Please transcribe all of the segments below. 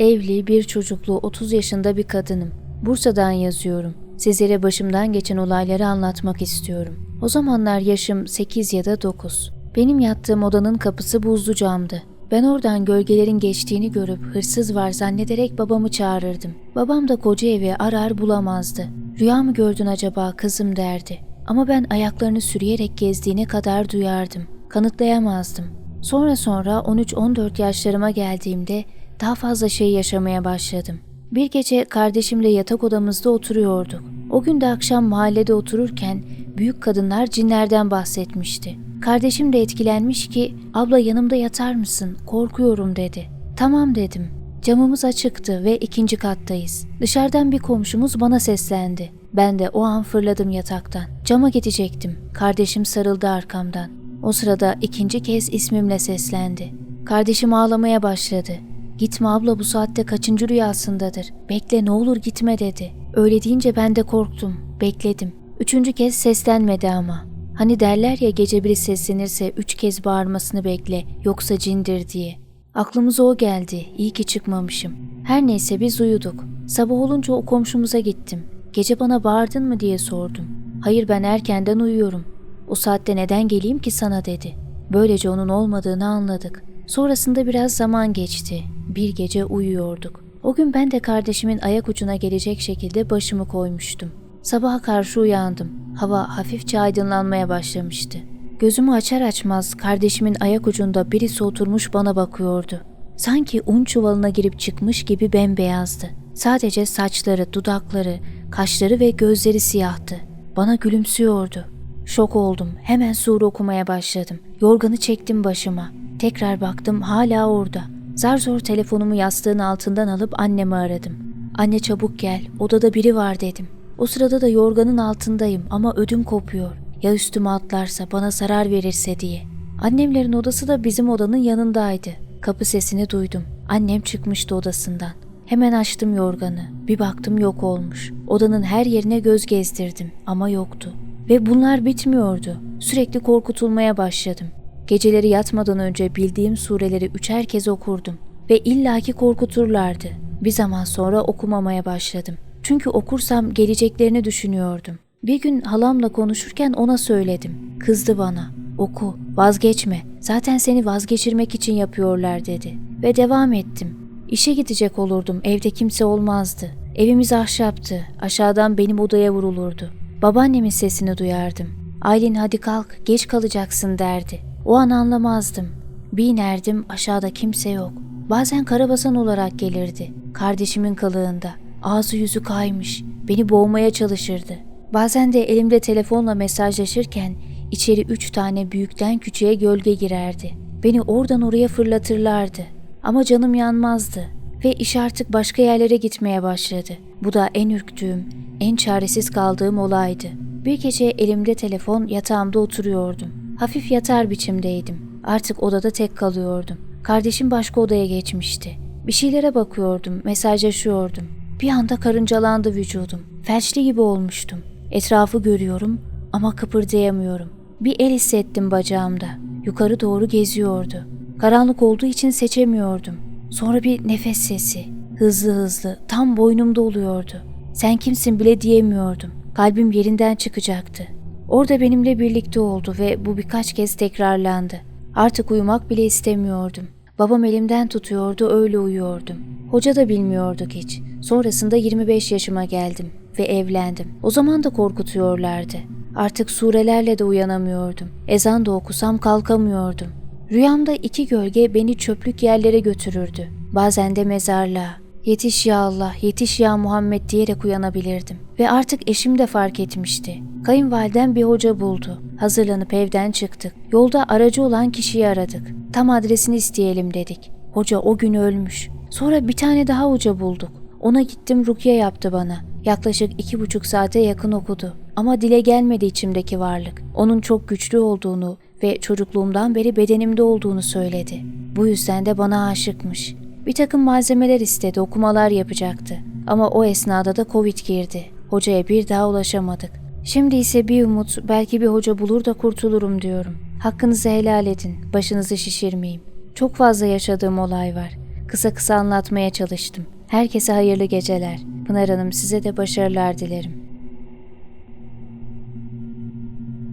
Evli, bir çocuklu, 30 yaşında bir kadınım. Bursa'dan yazıyorum. Sizlere başımdan geçen olayları anlatmak istiyorum. O zamanlar yaşım 8 ya da 9. Benim yattığım odanın kapısı buzlu camdı. Ben oradan gölgelerin geçtiğini görüp hırsız var zannederek babamı çağırırdım. Babam da koca evi arar bulamazdı. Rüya mı gördün acaba kızım derdi. Ama ben ayaklarını sürüyerek gezdiğine kadar duyardım. Kanıtlayamazdım. Sonra sonra 13-14 yaşlarıma geldiğimde daha fazla şey yaşamaya başladım. Bir gece kardeşimle yatak odamızda oturuyorduk. O gün de akşam mahallede otururken büyük kadınlar cinlerden bahsetmişti. Kardeşim de etkilenmiş ki abla yanımda yatar mısın korkuyorum dedi. Tamam dedim. Camımız açıktı ve ikinci kattayız. Dışarıdan bir komşumuz bana seslendi. Ben de o an fırladım yataktan. Cama gidecektim. Kardeşim sarıldı arkamdan. O sırada ikinci kez ismimle seslendi. Kardeşim ağlamaya başladı. Gitme abla bu saatte kaçıncı rüyasındadır. Bekle ne olur gitme dedi. Öyle deyince ben de korktum. Bekledim. Üçüncü kez seslenmedi ama. Hani derler ya gece biri seslenirse üç kez bağırmasını bekle yoksa cindir diye. Aklımıza o geldi. İyi ki çıkmamışım. Her neyse biz uyuduk. Sabah olunca o komşumuza gittim. Gece bana bağırdın mı diye sordum. Hayır ben erkenden uyuyorum. O saatte neden geleyim ki sana dedi. Böylece onun olmadığını anladık. Sonrasında biraz zaman geçti. Bir gece uyuyorduk. O gün ben de kardeşimin ayak ucuna gelecek şekilde başımı koymuştum. Sabaha karşı uyandım. Hava hafifçe aydınlanmaya başlamıştı. Gözümü açar açmaz kardeşimin ayak ucunda birisi oturmuş bana bakıyordu. Sanki un çuvalına girip çıkmış gibi bembeyazdı. Sadece saçları, dudakları, kaşları ve gözleri siyahtı. Bana gülümsüyordu. Şok oldum. Hemen sure okumaya başladım. Yorganı çektim başıma. Tekrar baktım hala orada. Zar zor telefonumu yastığın altından alıp annemi aradım. Anne çabuk gel, odada biri var dedim. O sırada da yorganın altındayım ama ödüm kopuyor. Ya üstüme atlarsa, bana zarar verirse diye. Annemlerin odası da bizim odanın yanındaydı. Kapı sesini duydum. Annem çıkmıştı odasından. Hemen açtım yorganı. Bir baktım yok olmuş. Odanın her yerine göz gezdirdim ama yoktu. Ve bunlar bitmiyordu. Sürekli korkutulmaya başladım. Geceleri yatmadan önce bildiğim sureleri üçer kez okurdum ve illaki korkuturlardı. Bir zaman sonra okumamaya başladım. Çünkü okursam geleceklerini düşünüyordum. Bir gün halamla konuşurken ona söyledim. Kızdı bana. Oku, vazgeçme. Zaten seni vazgeçirmek için yapıyorlar dedi. Ve devam ettim. İşe gidecek olurdum. Evde kimse olmazdı. Evimiz ahşaptı. Aşağıdan benim odaya vurulurdu. Babaannemin sesini duyardım. Aylin hadi kalk, geç kalacaksın derdi. O an anlamazdım. Bir inerdim aşağıda kimse yok. Bazen karabasan olarak gelirdi. Kardeşimin kılığında. Ağzı yüzü kaymış. Beni boğmaya çalışırdı. Bazen de elimde telefonla mesajlaşırken içeri üç tane büyükten küçüğe gölge girerdi. Beni oradan oraya fırlatırlardı. Ama canım yanmazdı ve iş artık başka yerlere gitmeye başladı. Bu da en ürktüğüm, en çaresiz kaldığım olaydı. Bir gece elimde telefon yatağımda oturuyordum. Hafif yatar biçimdeydim. Artık odada tek kalıyordum. Kardeşim başka odaya geçmişti. Bir şeylere bakıyordum, mesajlaşıyordum. Bir anda karıncalandı vücudum. Felçli gibi olmuştum. Etrafı görüyorum ama kıpırdayamıyorum. Bir el hissettim bacağımda. Yukarı doğru geziyordu. Karanlık olduğu için seçemiyordum. Sonra bir nefes sesi. Hızlı hızlı tam boynumda oluyordu. Sen kimsin bile diyemiyordum. Kalbim yerinden çıkacaktı. Orada benimle birlikte oldu ve bu birkaç kez tekrarlandı. Artık uyumak bile istemiyordum. Babam elimden tutuyordu, öyle uyuyordum. Hoca da bilmiyorduk hiç. Sonrasında 25 yaşıma geldim ve evlendim. O zaman da korkutuyorlardı. Artık surelerle de uyanamıyordum. Ezan da okusam kalkamıyordum. Rüyamda iki gölge beni çöplük yerlere götürürdü. Bazen de mezarlığa. Yetiş ya Allah, yetiş ya Muhammed diyerek uyanabilirdim. Ve artık eşim de fark etmişti. Kayınvalidem bir hoca buldu. Hazırlanıp evden çıktık. Yolda aracı olan kişiyi aradık. Tam adresini isteyelim dedik. Hoca o gün ölmüş. Sonra bir tane daha hoca bulduk. Ona gittim rukiye yaptı bana. Yaklaşık iki buçuk saate yakın okudu. Ama dile gelmedi içimdeki varlık. Onun çok güçlü olduğunu ve çocukluğumdan beri bedenimde olduğunu söyledi. Bu yüzden de bana aşıkmış. Bir takım malzemeler istedi, okumalar yapacaktı. Ama o esnada da Covid girdi. Hocaya bir daha ulaşamadık. Şimdi ise bir umut, belki bir hoca bulur da kurtulurum diyorum. Hakkınızı helal edin, başınızı şişirmeyeyim. Çok fazla yaşadığım olay var. Kısa kısa anlatmaya çalıştım. Herkese hayırlı geceler. Pınar Hanım size de başarılar dilerim.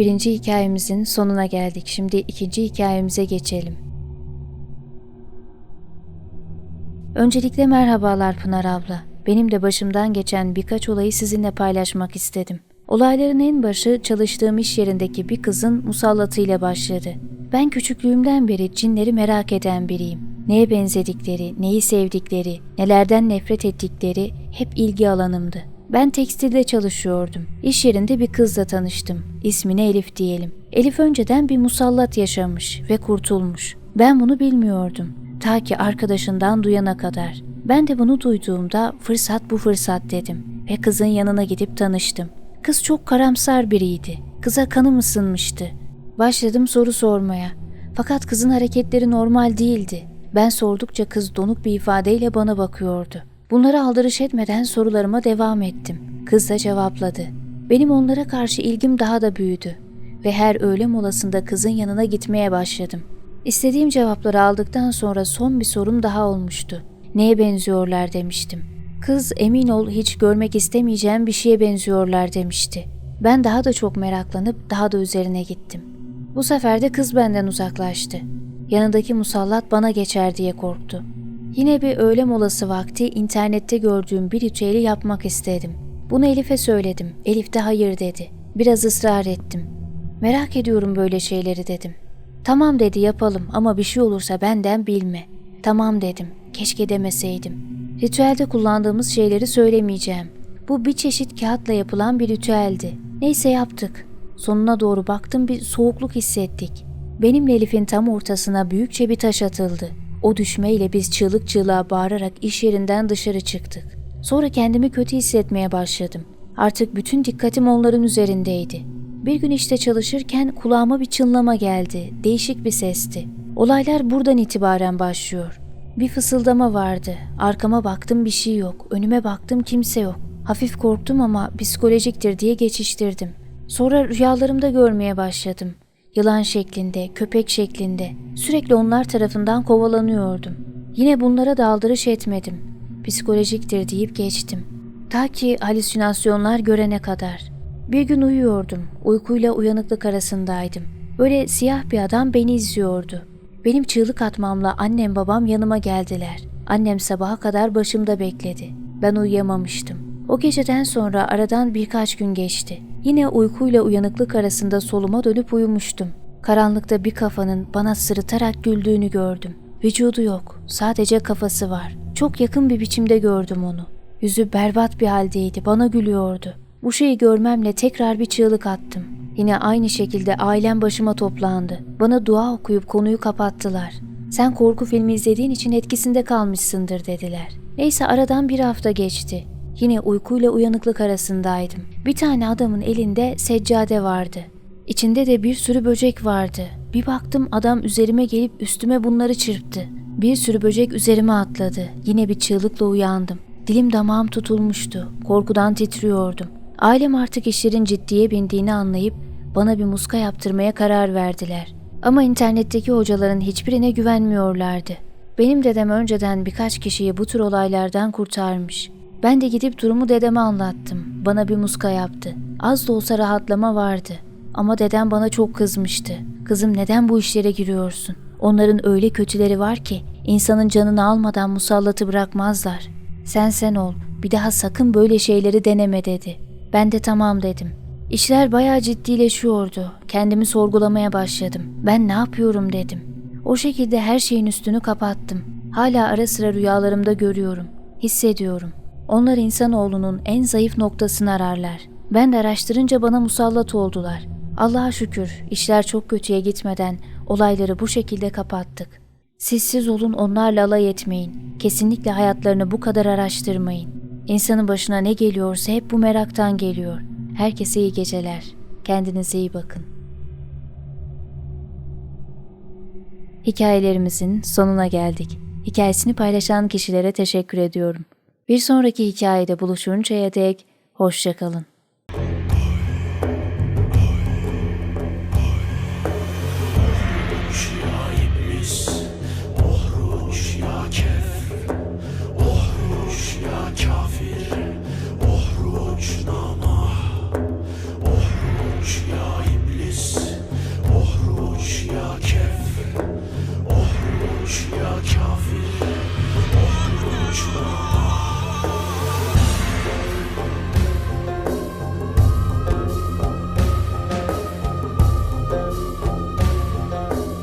Birinci hikayemizin sonuna geldik. Şimdi ikinci hikayemize geçelim. Öncelikle merhabalar Pınar abla. Benim de başımdan geçen birkaç olayı sizinle paylaşmak istedim. Olayların en başı çalıştığım iş yerindeki bir kızın musallatıyla başladı. Ben küçüklüğümden beri cinleri merak eden biriyim. Neye benzedikleri, neyi sevdikleri, nelerden nefret ettikleri hep ilgi alanımdı. Ben tekstilde çalışıyordum. İş yerinde bir kızla tanıştım. İsmine Elif diyelim. Elif önceden bir musallat yaşamış ve kurtulmuş. Ben bunu bilmiyordum. Ta ki arkadaşından duyana kadar. Ben de bunu duyduğumda fırsat bu fırsat dedim ve kızın yanına gidip tanıştım. Kız çok karamsar biriydi. Kıza kanım ısınmıştı. Başladım soru sormaya. Fakat kızın hareketleri normal değildi. Ben sordukça kız donuk bir ifadeyle bana bakıyordu. Bunları aldırış etmeden sorularıma devam ettim. Kız da cevapladı. Benim onlara karşı ilgim daha da büyüdü ve her öğle molasında kızın yanına gitmeye başladım. İstediğim cevapları aldıktan sonra son bir sorum daha olmuştu. Neye benziyorlar demiştim. Kız emin ol hiç görmek istemeyeceğim bir şeye benziyorlar demişti. Ben daha da çok meraklanıp daha da üzerine gittim. Bu sefer de kız benden uzaklaştı. Yanındaki musallat bana geçer diye korktu. Yine bir öğle molası vakti internette gördüğüm bir ritüeli yapmak istedim. Bunu Elif'e söyledim. Elif de hayır dedi. Biraz ısrar ettim. Merak ediyorum böyle şeyleri dedim. Tamam dedi yapalım ama bir şey olursa benden bilme. Tamam dedim. Keşke demeseydim. Ritüelde kullandığımız şeyleri söylemeyeceğim. Bu bir çeşit kağıtla yapılan bir ritüeldi. Neyse yaptık. Sonuna doğru baktım bir soğukluk hissettik. Benimle Elif'in tam ortasına büyükçe bir taş atıldı. O düşmeyle biz çığlık çığlığa bağırarak iş yerinden dışarı çıktık. Sonra kendimi kötü hissetmeye başladım. Artık bütün dikkatim onların üzerindeydi. Bir gün işte çalışırken kulağıma bir çınlama geldi. Değişik bir sesti. Olaylar buradan itibaren başlıyor. Bir fısıldama vardı. Arkama baktım bir şey yok. Önüme baktım kimse yok. Hafif korktum ama psikolojiktir diye geçiştirdim. Sonra rüyalarımda görmeye başladım. Yılan şeklinde, köpek şeklinde. Sürekli onlar tarafından kovalanıyordum. Yine bunlara da aldırış etmedim. Psikolojiktir deyip geçtim. Ta ki halüsinasyonlar görene kadar. Bir gün uyuyordum. Uykuyla uyanıklık arasındaydım. Böyle siyah bir adam beni izliyordu. Benim çığlık atmamla annem babam yanıma geldiler. Annem sabaha kadar başımda bekledi. Ben uyuyamamıştım. O geceden sonra aradan birkaç gün geçti. Yine uykuyla uyanıklık arasında soluma dönüp uyumuştum. Karanlıkta bir kafanın bana sırıtarak güldüğünü gördüm. Vücudu yok, sadece kafası var. Çok yakın bir biçimde gördüm onu. Yüzü berbat bir haldeydi, bana gülüyordu. Bu şeyi görmemle tekrar bir çığlık attım. Yine aynı şekilde ailem başıma toplandı. Bana dua okuyup konuyu kapattılar. Sen korku filmi izlediğin için etkisinde kalmışsındır dediler. Neyse aradan bir hafta geçti. Yine uykuyla uyanıklık arasındaydım. Bir tane adamın elinde seccade vardı. İçinde de bir sürü böcek vardı. Bir baktım adam üzerime gelip üstüme bunları çırptı. Bir sürü böcek üzerime atladı. Yine bir çığlıkla uyandım. Dilim damağım tutulmuştu. Korkudan titriyordum. Ailem artık işlerin ciddiye bindiğini anlayıp bana bir muska yaptırmaya karar verdiler. Ama internetteki hocaların hiçbirine güvenmiyorlardı. Benim dedem önceden birkaç kişiyi bu tür olaylardan kurtarmış. Ben de gidip durumu dedeme anlattım. Bana bir muska yaptı. Az da olsa rahatlama vardı. Ama dedem bana çok kızmıştı. Kızım neden bu işlere giriyorsun? Onların öyle kötüleri var ki insanın canını almadan musallatı bırakmazlar. Sen sen ol. Bir daha sakın böyle şeyleri deneme dedi. Ben de tamam dedim. İşler bayağı ciddileşiyordu. Kendimi sorgulamaya başladım. Ben ne yapıyorum dedim. O şekilde her şeyin üstünü kapattım. Hala ara sıra rüyalarımda görüyorum. Hissediyorum. Onlar insanoğlunun en zayıf noktasını ararlar. Ben de araştırınca bana musallat oldular. Allah'a şükür işler çok kötüye gitmeden olayları bu şekilde kapattık. Sessiz olun onlarla alay etmeyin. Kesinlikle hayatlarını bu kadar araştırmayın. İnsanın başına ne geliyorsa hep bu meraktan geliyor. Herkese iyi geceler. Kendinize iyi bakın. Hikayelerimizin sonuna geldik. Hikayesini paylaşan kişilere teşekkür ediyorum. Bir sonraki hikayede buluşuncaya dek hoşçakalın.